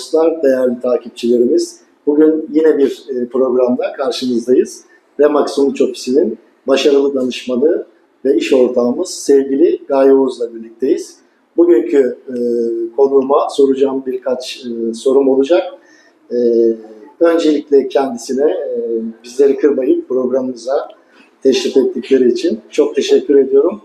dostlar, değerli takipçilerimiz. Bugün yine bir e, programda karşınızdayız. Remax Sonuç Ofisi'nin başarılı danışmanı ve iş ortağımız sevgili Gaye Oğuz'la birlikteyiz. Bugünkü e, konuğuma soracağım birkaç e, sorum olacak. E, öncelikle kendisine e, bizleri kırmayıp programımıza teşrif ettikleri için çok teşekkür ediyorum.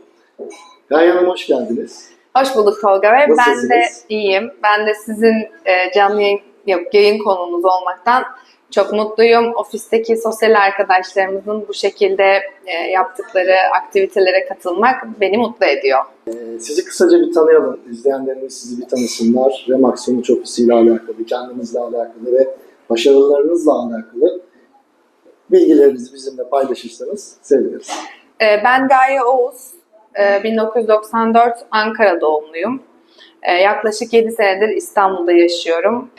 Gaye Hanım hoş geldiniz. Hoş bulduk Tolga Bey. Ben de iyiyim. Ben de sizin e, canlı yayın, yok, yayın konuğunuz olmaktan çok mutluyum. Ofisteki sosyal arkadaşlarımızın bu şekilde e, yaptıkları aktivitelere katılmak beni mutlu ediyor. Ee, Sizi kısaca bir tanıyalım. İzleyenlerimiz sizi bir tanısınlar. Remax Sonuç Ofisi ile alakalı, kendinizle alakalı ve başarılarınızla alakalı bilgilerinizi bizimle paylaşırsanız seviniriz. E, ben Gaye Oğuz. E, 1994 Ankara doğumluyum. E, yaklaşık 7 senedir İstanbul'da yaşıyorum.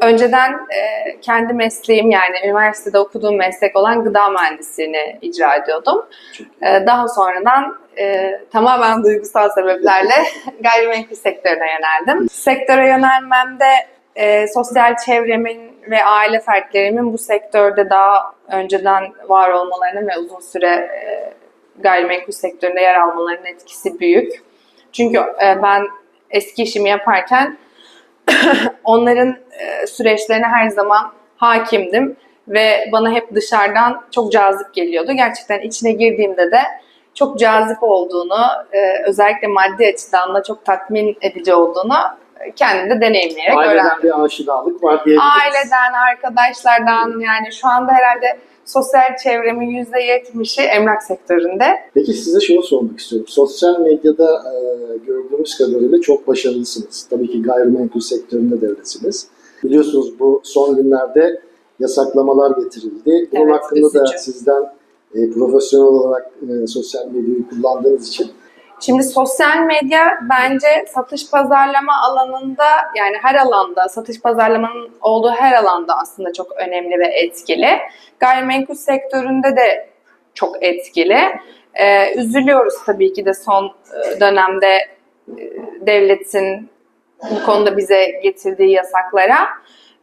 Önceden e, kendi mesleğim yani üniversitede okuduğum meslek olan gıda mühendisliğini icra ediyordum. Çok E, daha sonradan e, tamamen duygusal sebeplerle gayrimenkul sektörüne yöneldim. Sektöre yönelmemde e, sosyal çevremin ve aile fertlerimin bu sektörde daha önceden var olmalarının ve uzun süre e, gayrimenkul sektöründe yer almalarının etkisi büyük. Çünkü e, ben eski işimi yaparken onların e, süreçlerine her zaman hakimdim ve bana hep dışarıdan çok cazip geliyordu. Gerçekten içine girdiğimde de çok cazip olduğunu, e, özellikle maddi açıdan da çok tatmin edici olduğunu kendim de deneyimleyerek öğrendim. Aileden bir aşinalık var diyebiliriz. Aileden, arkadaşlardan yani şu anda herhalde sosyal çevremin %70'i emlak sektöründe. Peki size şunu sormak istiyorum. Sosyal medyada e, gördüğümüz kadarıyla çok başarılısınız. Tabii ki gayrimenkul sektöründe de öylesiniz. Biliyorsunuz bu son günlerde yasaklamalar getirildi. Bunun Evet, hakkında da üzücü. sizden e, profesyonel olarak e, sosyal medyayı kullandığınız için Şimdi sosyal medya bence satış pazarlama alanında yani her alanda satış pazarlamanın olduğu her alanda aslında çok önemli ve etkili. Gayrimenkul sektöründe de çok etkili. Ee, üzülüyoruz tabii ki de son e, dönemde e, devletin bu konuda bize getirdiği yasaklara.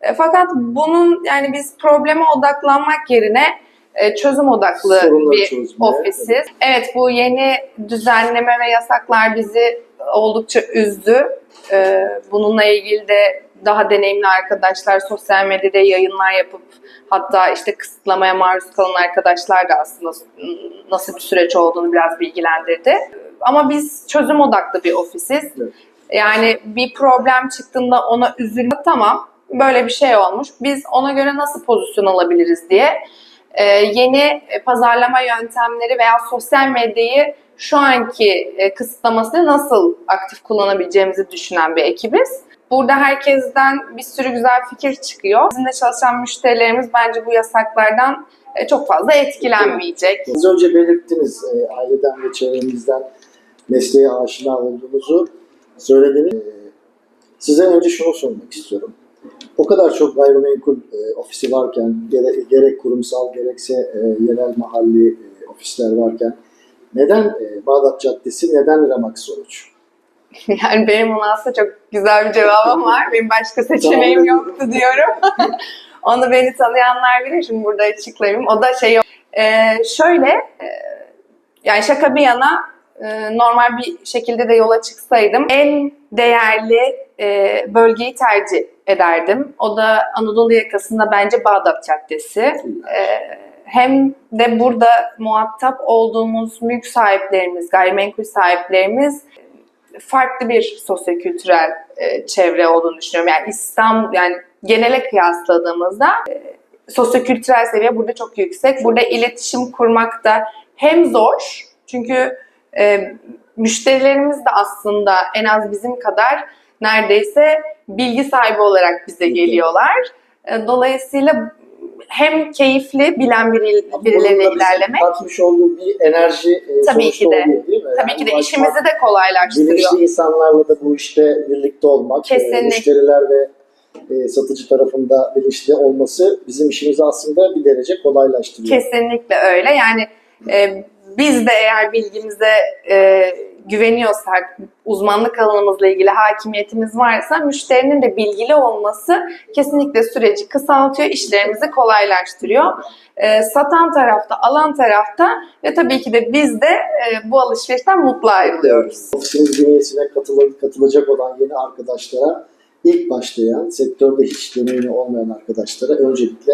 E, fakat bunun yani biz probleme odaklanmak yerine çözüm odaklı Sorunları bir çözmeye, ofisiz. Evet bu yeni düzenleme ve yasaklar bizi oldukça üzdü. E, bununla ilgili de daha deneyimli arkadaşlar sosyal medyada yayınlar yapıp hatta işte kısıtlamaya maruz kalan arkadaşlar da aslında nasıl bir süreç olduğunu biraz bilgilendirdi. Ama biz çözüm odaklı bir ofisiz. Evet. Yani bir problem çıktığında ona üzülme tamam böyle bir şey olmuş. Biz ona göre nasıl pozisyon alabiliriz diye e, yeni pazarlama yöntemleri veya sosyal medyayı şu anki e, kısıtlamasını nasıl aktif kullanabileceğimizi düşünen bir ekibiz. Burada herkesten bir sürü güzel fikir çıkıyor. Bizimle çalışan müşterilerimiz bence bu yasaklardan e, çok fazla etkilenmeyecek. Az önce belirttiniz e, aileden ve çevrenizden mesleğe aşina olduğunuzu söylediniz. E, size önce şunu sormak istiyorum. O kadar çok gayrimenkul e, ofisi varken, gerek, gerek kurumsal gerekse e, yerel mahalli e, ofisler varken neden e, Bağdat Caddesi, neden Remax Sonuç? Yani benim ona aslında çok güzel bir cevabım var. Benim başka seçeneğim yoktu diyorum. Onu beni tanıyanlar bilir. Şimdi burada açıklayayım. O da şey Ee, şöyle e, yani şaka bir yana e, normal bir şekilde de yola çıksaydım en değerli e, bölgeyi tercih ederdim. O da Anadolu yakasında bence Bağdat Caddesi. E, hem de burada muhatap olduğumuz mülk sahiplerimiz, gayrimenkul sahiplerimiz farklı bir sosyokültürel e, çevre olduğunu düşünüyorum. Yani İstanbul yani genele kıyasladığımızda e, sosyokültürel seviye burada çok yüksek. Burada iletişim kurmak da hem zor çünkü e, müşterilerimiz de aslında en az bizim kadar neredeyse bilgi sahibi olarak bize geliyorlar. E, dolayısıyla hem keyifli bilen biri, bizim ilerlemek Katmış olduğu bir enerji e, Tabii ki de. oluyor değil mi? tabii Yani ki de işimizi de kolaylaştırıyor. Bilinçli insanlarla da bu işte birlikte olmak, e, Kesinlikle. müşteriler ve e, satıcı tarafında bilinçli olması bizim işimizi aslında bir derece kolaylaştırıyor. Kesinlikle öyle. Yani e, biz de eğer bilgimize e, güveniyorsak, uzmanlık alanımızla ilgili hakimiyetimiz varsa müşterinin de bilgili olması kesinlikle süreci kısaltıyor, işlerimizi kolaylaştırıyor. E, satan tarafta, alan tarafta ve tabii ki de biz de e, bu alışverişten mutlu ayrılıyoruz. Ofisimiz bünyesine katıl- katılacak olan yeni arkadaşlara ilk başlayan, sektörde hiç deneyimi olmayan arkadaşlara öncelikle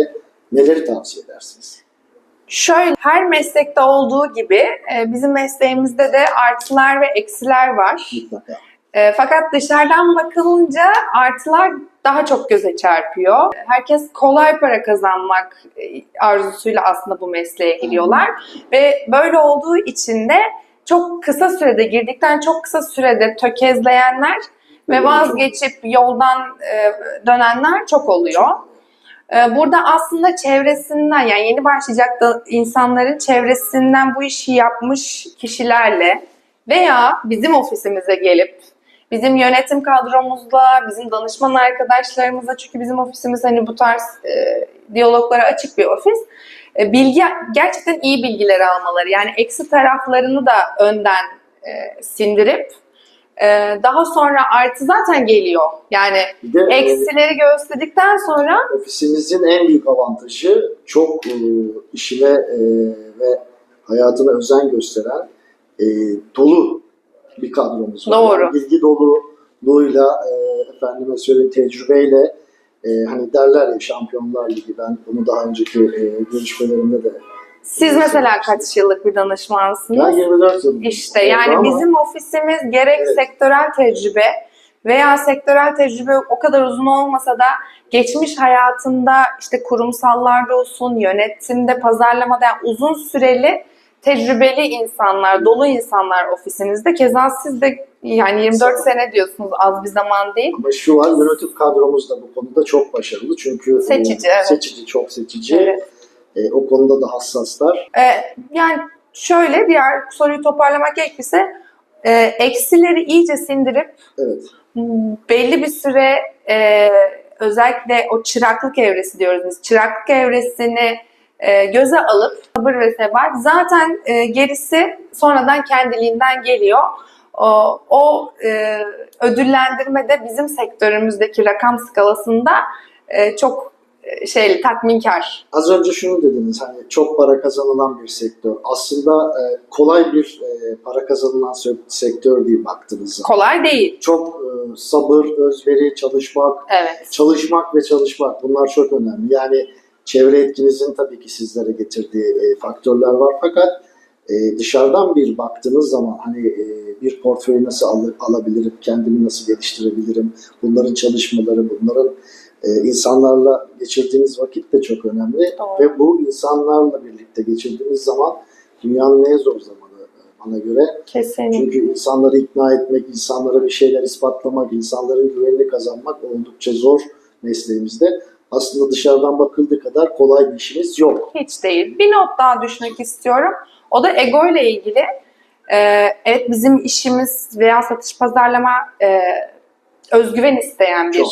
neleri tavsiye edersiniz? Şöyle her meslekte olduğu gibi e, bizim mesleğimizde de artılar ve eksiler var. Mutlaka. E, fakat dışarıdan bakılınca artılar daha çok göze çarpıyor. Herkes kolay para kazanmak e, arzusuyla aslında bu mesleğe giriyorlar. Ve böyle olduğu için de çok kısa sürede girdikten çok kısa sürede tökezleyenler ve vazgeçip yoldan dönenler çok oluyor. E, Burada aslında çevresinden yani yeni başlayacak da insanların çevresinden bu işi yapmış kişilerle veya bizim ofisimize gelip bizim yönetim kadromuzla, bizim danışman arkadaşlarımızla çünkü bizim ofisimiz hani bu tarz e, diyaloglara açık bir ofis. E, bilgi gerçekten iyi bilgiler almaları yani eksi taraflarını da önden e, sindirip e, daha sonra artı zaten geliyor. Yani Bir de e, eksileri gösterdikten sonra ofisimizin en büyük avantajı çok e, işine e, ve hayatına özen gösteren e, dolu bir kadromuz var. Doğru. Yani bilgi doluluğuyla, e, efendime söyleyeyim tecrübeyle e, hani derler ya Şampiyonlar Ligi ben bunu daha önceki e, görüşmelerimde de siz mesela kaç yıllık bir ben danışmansınız? 24 yıl İşte yani Ama bizim ofisimiz gerek Evet. sektörel tecrübe veya sektörel tecrübe o kadar uzun olmasa da geçmiş hayatında işte kurumsallarda olsun, yönetimde, pazarlamada yani uzun süreli tecrübeli insanlar, dolu insanlar ofisimizde. Keza siz de yani 24 Sağ olun. sene diyorsunuz az bir zaman değil. Ama şu an yönetim kadromuz da bu konuda çok başarılı. Çünkü e, Seçici, evet. seçici, çok seçici. Evet. E, o konuda da hassaslar. Ee, yani şöyle diğer soruyu toparlamak gerekirse e, eksileri iyice sindirip Evet. belli bir süre e, özellikle o çıraklık evresi diyoruz biz. Çıraklık evresini e, göze alıp sabır ve sebat zaten e, gerisi sonradan kendiliğinden geliyor. O, o e, ödüllendirme de bizim sektörümüzdeki rakam skalasında e, çok e, şey tatminkar. Az önce şunu dediniz hani çok para kazanılan bir sektör. Aslında e, kolay bir e, para kazanılan sektör değil baktığınız zaman. Kolay değil. Çok e, sabır, özveri, çalışmak, Evet. çalışmak ve çalışmak bunlar çok önemli. Yani çevre etkinizin tabii ki sizlere getirdiği e, faktörler var fakat e, dışarıdan bir baktığınız zaman hani e, bir portföyü nasıl al- alabilirim, kendimi nasıl geliştirebilirim, bunların çalışmaları, bunların e, insanlarla geçirdiğiniz vakit de çok önemli Doğru. ve bu insanlarla birlikte geçirdiğiniz zaman dünyanın en zor zamanı e, bana göre. Kesinlikle. Çünkü insanları ikna etmek, insanlara bir şeyler ispatlamak, insanların güvenini kazanmak oldukça zor mesleğimizde. Aslında dışarıdan bakıldığı kadar kolay bir işimiz yok. Hiç değil. Bir not daha düşmek istiyorum. O da ego ile ilgili. Ee, evet bizim işimiz veya satış pazarlama e, özgüven isteyen bir Çok.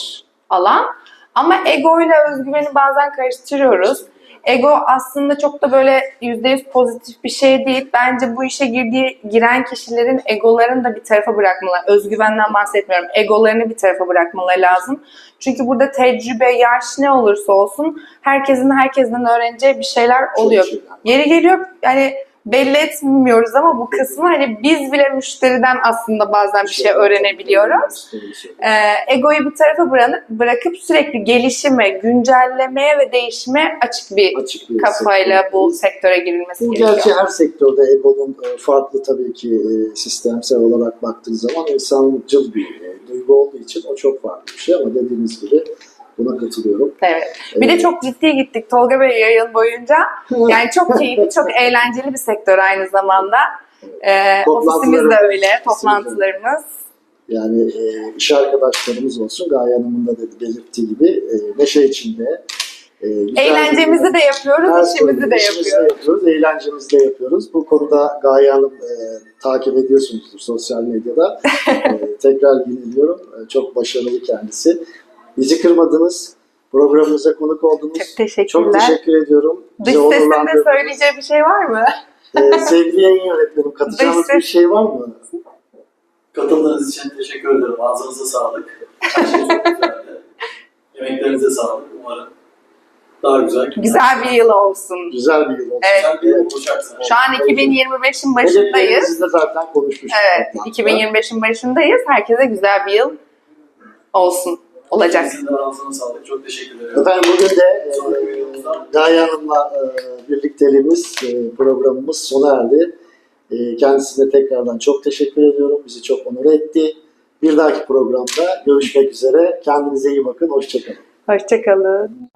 alan. Ama ego ile özgüveni bazen karıştırıyoruz. Ego aslında çok da böyle %100 pozitif bir şey değil. Bence bu işe girdiği, giren kişilerin egolarını da bir tarafa bırakmaları, özgüvenden bahsetmiyorum, egolarını bir tarafa bırakmaları lazım. Çünkü burada tecrübe, yaş ne olursa olsun herkesin herkesten öğreneceği bir şeyler oluyor. Yeri geliyor yani belli etmiyoruz ama bu kısmı hani biz bile müşteriden aslında bazen bir şey öğrenebiliyoruz. Ee, egoyu bir tarafa bırakıp, sürekli gelişime, güncellemeye ve değişime açık bir Açık bir kafayla sektör. bu sektöre girilmesi Bu gerekiyor. gerçi her sektörde egonun e, farklı tabii ki e, sistemsel olarak baktığın zaman insancıl bir e, duygu olduğu için o çok farklı bir şey ama dediğiniz gibi buna katılıyorum. Evet. Bir de Ee, çok ciddi gittik Tolga Bey yayın boyunca. Yani çok keyifli, çok eğlenceli bir sektör aynı zamanda. Ee, ofisimiz de öyle, toplantılarımız. Yani e, iş arkadaşlarımız olsun Gaye Hanım'ın da belirttiği gibi e, neşe içinde. E, Eğlencemizi bir- de yapıyoruz, Her işimizi de yapıyoruz, eğlencemizi de yapıyoruz. Bu konuda Gaye Hanım e, takip ediyorsunuzdur sosyal medyada. e, tekrar yeniliyorum. E, çok başarılı kendisi. Bizi kırmadınız. Programımıza konuk oldunuz. Çok teşekkürler. Çok teşekkür ediyorum. Dış sesinde söyleyeceği bir şey var mı? E, sevgili yayın yönetmenim katacağınız Dış bir ses- şey var mı? Katıldığınız için teşekkür ederim. Ağzınıza sağlık. Her şey çok güzeldi. Yemeklerinize sağlık. Umarım daha güzel. Güzel bir yıl olsun. Güzel bir yıl olsun. Evet. Güzel bir yıl. Şu an 2025'in başındayız. Hedeflerimizi de zaten konuşmuştuk. Evet, 2025'in başındayız. Herkese güzel bir yıl olsun. Olacak. Sizin de sağlık. Çok teşekkür ederim. Efendim bugün de e, Gaye Hanım'la e, birlikteliğimiz, e, programımız sona erdi. E, kendisine tekrardan çok teşekkür ediyorum. Bizi çok onur etti. Bir dahaki programda görüşmek üzere. Kendinize iyi bakın. Hoşçakalın. Hoşçakalın.